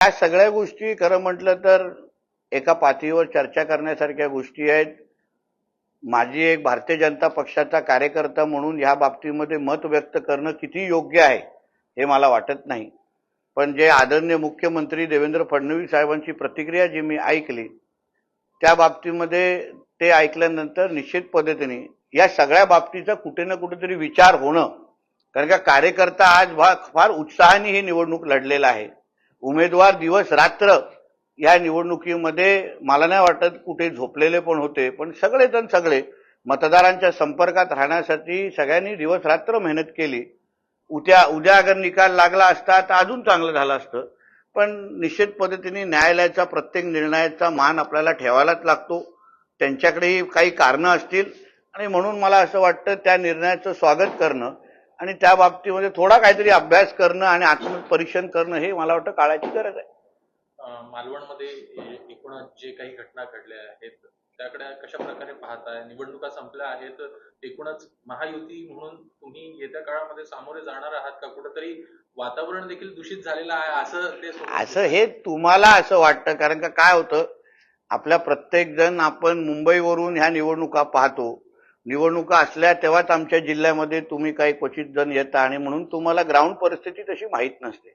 या सगळ्या गोष्टी खरं म्हटलं तर एका पातळीवर चर्चा करण्यासारख्या गोष्टी आहेत. माझी एक भारतीय जनता पक्षाचा कार्यकर्ता म्हणून ह्या बाबतीमध्ये मत व्यक्त करणं किती योग्य आहे हे मला वाटत नाही. पण जे आदरणीय मुख्यमंत्री देवेंद्र फडणवीस साहेबांची प्रतिक्रिया जी मी ऐकली त्या बाबतीमध्ये ते ऐकल्यानंतर निश्चित पद्धतीने या सगळ्या बाबतीचा कुठे ना कुठेतरी विचार होणं कारण का कार्यकर्ता आज फार उत्साहाने ही निवडणूक लढलेला आहे. उमेदवार दिवस रात्र या निवडणुकीमध्ये मला नाही वाटत कुठे झोपलेले पण होते पण सगळेजण सगळे मतदारांच्या संपर्कात राहण्यासाठी सगळ्यांनी दिवस रात्र मेहनत केली. उद्या उद्या अगर निकाल लागला असता तर अजून चांगलं झालं असतं. पण निश्चित पद्धतीने न्यायालयाचा प्रत्येक निर्णयाचा मान आपल्याला ठेवायलाच लागतो. त्यांच्याकडेही काही कारणं असतील आणि म्हणून मला असं वाटतं त्या निर्णयाचं स्वागत करणं आणि त्या बाबतीमध्ये थोडा काहीतरी अभ्यास करणं आणि आत्मपरीक्षण करणं हे मला वाटतं काळाची गरज आहे. मालवणमध्ये ए- एकूणच जे काही घटना घडल्या आहेत त्याकडे कशा प्रकारे पाहताय? निवडणुका संपल्या आहेत एकूणच महायुती म्हणून तुम्ही येत्या काळामध्ये सामोरे जाणार आहात का? कुठेतरी वातावरण देखील दूषित झालेलं आहे असं ते असं हे तुम्हाला असं वाटतं कारण का काय होतं आपल्या प्रत्येक जण आपण मुंबईवरून ह्या निवडणुका पाहतो. निवडणुका असल्या तेव्हाच आमच्या जिल्ह्यामध्ये तुम्ही काही क्वचित जण येता आणि म्हणून तुम्हाला ग्राउंड परिस्थिती तशी माहीत नसते.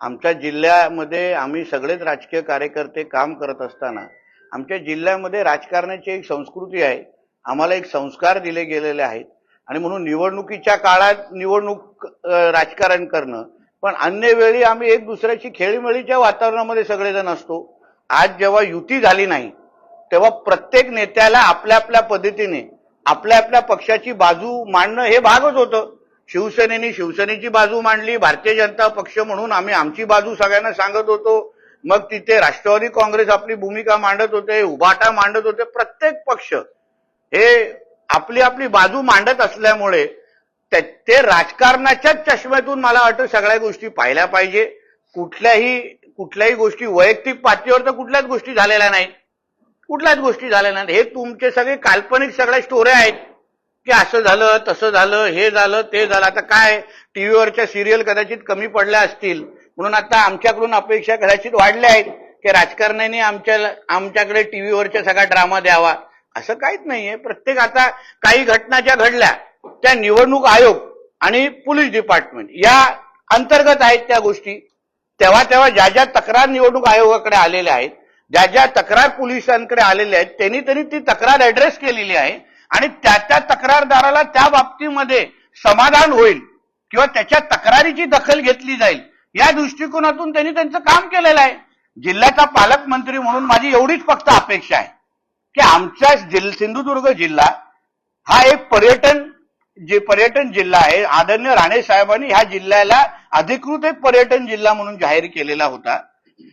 आमच्या जिल्ह्यामध्ये आम्ही सगळेच राजकीय कार्यकर्ते काम करत असताना आमच्या जिल्ह्यामध्ये राजकारणाची एक संस्कृती आहे. आम्हाला एक संस्कार दिले गेलेले आहेत. आणि म्हणून निवडणुकीच्या काळात निवडणूक राजकारण करणं पण अन्य वेळी आम्ही एक दुसऱ्याची खेळीमेळीच्या वातावरणामध्ये सगळेजण असतो. आज जेव्हा युती झाली नाही तेव्हा प्रत्येक नेत्याला आपल्या आपल्या पद्धतीने आपल्या आपल्या पक्षाची बाजू मांडणं हे भागच होतं. शिवसेनेने शिवसेनेची बाजू मांडली भारतीय जनता पक्ष म्हणून आम्ही आमची बाजू सगळ्यांना सांगत होतो. मग तिथे राष्ट्रवादी काँग्रेस आपली भूमिका मांडत होते उभाटा मांडत होते. प्रत्येक पक्ष हे आपली आपली बाजू मांडत असल्यामुळे ते ते राजकारणाच्याच चष्म्यातून मला वाटतं सगळ्या गोष्टी पाहिल्या पाहिजे. कुठल्याही कुठल्याही गोष्टी वैयक्तिक पातळीवर तर कुठल्याच गोष्टी झालेल्या नाही कुठल्याच गोष्टी झाल्या नाहीत. हे तुमचे सगळे काल्पनिक सगळ्या स्टोऱ्या आहेत. की असं झालं तसं झालं हे झालं ते झालं. आता काय? टीव्हीवरच्या सिरियल कदाचित कमी पडल्या असतील. म्हणून आता आमच्याकडून अपेक्षा कदाचित वाढल्या आहेत की राजकारण्याने आमच्या आमच्याकडे टीव्हीवरच्या सगळा ड्रामा द्यावा. असं काहीच नाहीये. प्रत्येक आता काही घटना ज्या घडल्या त्या निवडणूक आयोग आणि पोलीस डिपार्टमेंट या अंतर्गत आहेत त्या गोष्टी. तेव्हा तेव्हा ज्या ज्या तक्रार निवडणूक आयोगाकडे आलेल्या आहेत ज्या ज्या तक्रार पोलिसांकडे आलेल्या आहेत त्यांनी त्यांनी ती तक्रार ऍड्रेस केलेली आहे आणि त्या त्या तक्रारदाराला त्या बाबतीमध्ये समाधान होईल किंवा त्याच्या तक्रारीची दखल घेतली जाईल. या दृष्टिकोनातून त्यांनी त्यांचं काम केलेलं आहे. जिल्ह्याचा पालकमंत्री म्हणून माझी एवढीच फक्त अपेक्षा आहे की आमचा सिंधुदुर्ग जिल्हा हा एक पर्यटन जे पर्यटन जिल्हा आहे आदरणीय राणे साहेबांनी ह्या जिल्ह्याला अधिकृत एक पर्यटन जिल्हा म्हणून जाहीर केलेला होता.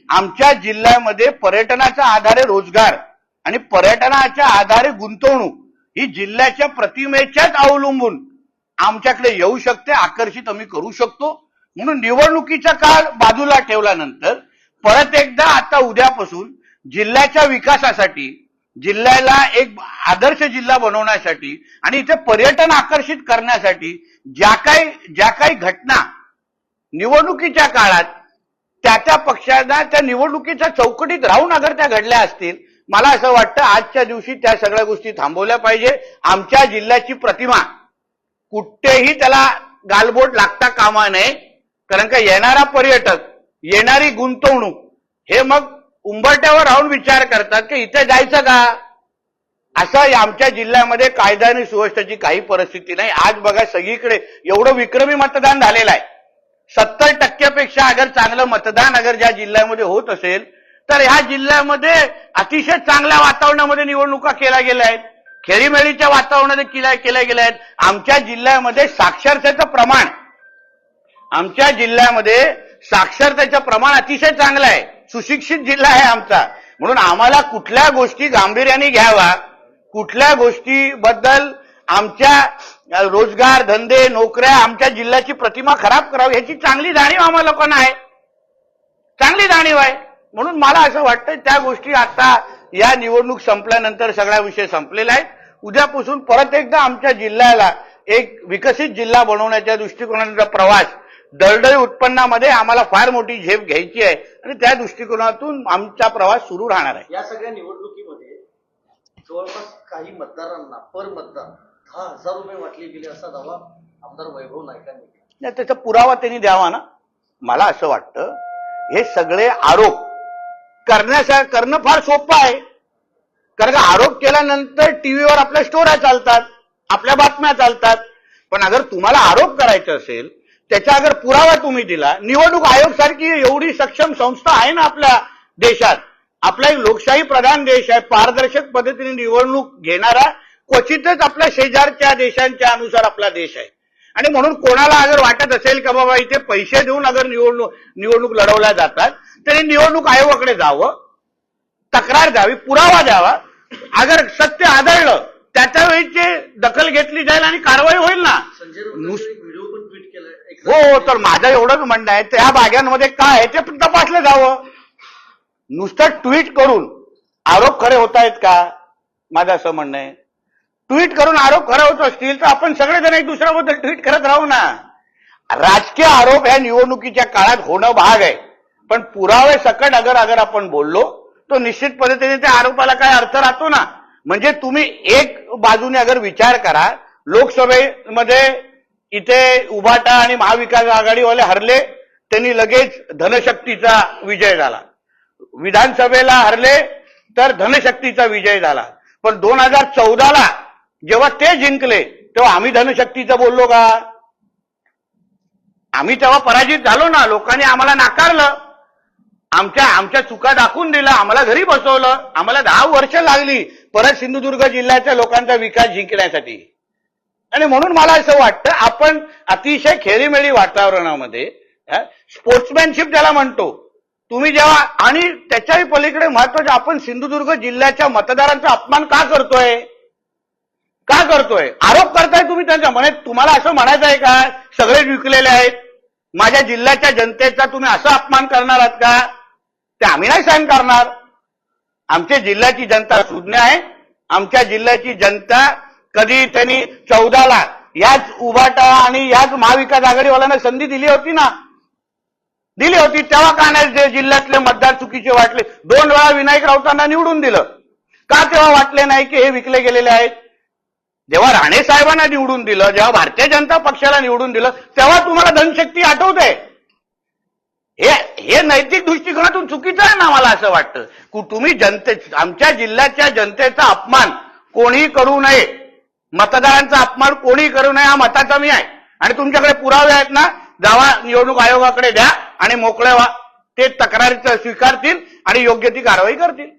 आमच्या जिल्ह्यामध्ये पर्यटनाच्या आधारे रोजगार आणि पर्यटनाच्या आधारे गुंतवणूक ही जिल्ह्याच्या प्रतिमेच्याच अवलंबून आमच्याकडे येऊ शकते आकर्षित आम्ही करू शकतो. म्हणून निवडणुकीचा काळ बाजूला ठेवल्यानंतर परत एकदा आता उद्यापासून जिल्ह्याच्या विकासासाठी जिल्ह्याला एक आदर्श जिल्हा बनवण्यासाठी आणि इथे पर्यटन आकर्षित करण्यासाठी ज्या काही ज्या काही घटना निवडणुकीच्या काळात त्या त्या पक्षांना त्या निवडणुकीच्या चौकटीत राहून अगर त्या घडल्या असतील मला असं वाटतं आजच्या दिवशी त्या सगळ्या गोष्टी थांबवल्या पाहिजे. आमच्या जिल्ह्याची प्रतिमा कुठेही त्याला गालबोट लागता कामा नये. कारण का येणारा पर्यटक येणारी गुंतवणूक हे मग उंबरट्यावर राहून विचार करतात की इथे जायचं का? असं आमच्या जिल्ह्यामध्ये कायदा आणि सुव्यवस्थेची काही परिस्थिती नाही. आज बघा सगळीकडे एवढं विक्रमी मतदान झालेलं आहे. सत्तर टक्क्यापेक्षा अगर चांगलं मतदान अगर ज्या जिल्ह्यामध्ये होत असेल तर ह्या जिल्ह्यामध्ये अतिशय चांगल्या वातावरणामध्ये निवडणुका केल्या गेल्या आहेत. खेळीमेळीच्या वातावरणामध्ये केल्या केल्या गेल्या आहेत. आमच्या जिल्ह्यामध्ये साक्षरतेचं प्रमाण आमच्या जिल्ह्यामध्ये साक्षरतेचं प्रमाण अतिशय चांगलं आहे. सुशिक्षित जिल्हा आहे आमचा. म्हणून आम्हाला कुठल्या गोष्टी गांभीर्याने घ्यावा कुठल्या गोष्टीबद्दल आमच्या रोजगार धंदे नोकऱ्या आमच्या जिल्ह्याची प्रतिमा खराब करावी ह्याची चांगली जाणीव आम्हा लोकांना आहे. चांगली जाणीव आहे. म्हणून मला असं वाटतं त्या गोष्टी आता या निवडणूक संपल्यानंतर सगळ्या विषय संपलेला आहे. उद्यापासून परत एकदा आमच्या जिल्ह्याला एक विकसित जिल्हा बनवण्याच्या दृष्टिकोनाचा प्रवास दळदळी उत्पन्नामध्ये आम्हाला फार मोठी झेप घ्यायची आहे आणि त्या दृष्टिकोनातून आमचा प्रवास सुरू राहणार आहे. या सगळ्या निवडणुकीमध्ये जवळपास काही मतदारांना पर मतदार दहा हजार रुपये वाटले गेले असा दावा आमदार वैभव नाईकांनी. केला नाही, त्याचा पुरावा त्यांनी द्यावा ना. मला असं वाटतं हे सगळे आरोप करण्याचा करणं फार सोपं आहे. कारण का आरोप केल्यानंतर टीव्हीवर आपल्या स्टोऱ्या चालतात आपल्या बातम्या चालतात. पण अगर तुम्हाला आरोप करायचा असेल त्याचा अगर पुरावा तुम्ही दिला निवडणूक आयोग सारखी एवढी सक्षम संस्था आहे ना आपल्या देशात. आपला एक लोकशाही प्रधान देश आहे पारदर्शक पद्धतीने निवडणूक घेणारा क्वचितच आपल्या शेजारच्या देशांच्या अनुसार आपला देश आहे. आणि म्हणून कोणाला अगर वाटत असेल का बाबा इथे पैसे देऊन अगर निवडणूक निवडणूक लढवल्या जातात तरी निवडणूक आयोगाकडे जावं तक्रार द्यावी पुरावा द्यावा. अगर सत्य आढळलं त्याच्या वेळीची दखल घेतली जाईल आणि कारवाई होईल ना. हो तर माझं एवढंच म्हणणं आहे. त्या भाग्यांमध्ये काय आहे ते पण तपासलं जावं. नुसतं ट्विट करून आरोप खरे होत आहेत का? माझं असं म्हणणं आहे. ट्विट करून आरोप करावत होत असतील तर आपण सगळेजण एक दुसऱ्याबद्दल ट्विट करत राहू ना. राजकीय आरोप ह्या निवडणुकीच्या काळात होणं भाग आहे. पण पुरावे सकट अगर अगर आपण बोललो तो निश्चित पद्धतीने त्या आरोपाला काय अर्थ राहतो ना? म्हणजे तुम्ही एक बाजूने अगर विचार करा लोकसभेमध्ये इथे उभाटा आणि महाविकास आघाडीवाले हरले त्यांनी लगेच धनशक्तीचा विजय झाला. विधानसभेला हरले तर धनशक्तीचा विजय झाला. पण दोन हजार चौदाला जेव्हा ते जिंकले तेव्हा आम्ही धनशक्तीचं बोललो का? आम्ही तेव्हा पराजित झालो ना लोकांनी आम्हाला नाकारलं. आमच्या आमच्या चुका दाखवून दिला आम्हाला घरी बसवलं. आम्हाला दहा वर्ष लागली परत सिंधुदुर्ग जिल्ह्याच्या लोकांचा विकास जिंकण्यासाठी. आणि म्हणून मला असं वाटतं आपण अतिशय खेळीमेळी वातावरणामध्ये स्पोर्ट्समॅनशिप ज्याला म्हणतो तुम्ही जेव्हा आणि त्याच्याही पलीकडे महत्वाचं आपण सिंधुदुर्ग जिल्ह्याच्या मतदारांचा अपमान का करतोय? का करतोय? आरोप करताय तुम्ही त्यांच्या म्हणे तुम्हाला असं म्हणायचं आहे का? सगळे विकलेले आहेत. माझ्या जिल्ह्याच्या जनतेचा तुम्ही असा अपमान करणार आहात का? ते आम्ही नाही सहन करणार. आमच्या जिल्ह्याची जनता सुज्ञ आहे. आमच्या जिल्ह्याची जनता कधी त्यांनी चौदाला याच उभाटा आणि याच महाविकास आघाडीवाल्यांना संधी दिली होती ना? दिली होती. तेव्हा का नाही जे जिल्ह्यातले मतदार चुकीचे वाटले? दोन वेळा विनायक राऊतांना निवडून दिलं. का तेव्हा वाटले नाही की हे विकले गेलेले आहेत? जेव्हा राणे साहेबांना निवडून दिलं जेव्हा भारतीय जनता पक्षाला निवडून दिलं तेव्हा तुम्हाला धनशक्ती आठवते. हे हे नैतिक दृष्टिकोनातून चुकीचं आहे ना मला असं वाटतं. की तुम्ही जनते आमच्या जिल्ह्याच्या जनतेचा अपमान कोणीही करू नये. मतदारांचा अपमान कोणी करू नये हा मताचा मी आहे. आणि तुमच्याकडे पुरावे आहेत ना जावा निवडणूक आयोगाकडे द्या आणि मोकळे व्हा ते तक्रारीचं स्वीकारतील आणि योग्य ती कारवाई करतील.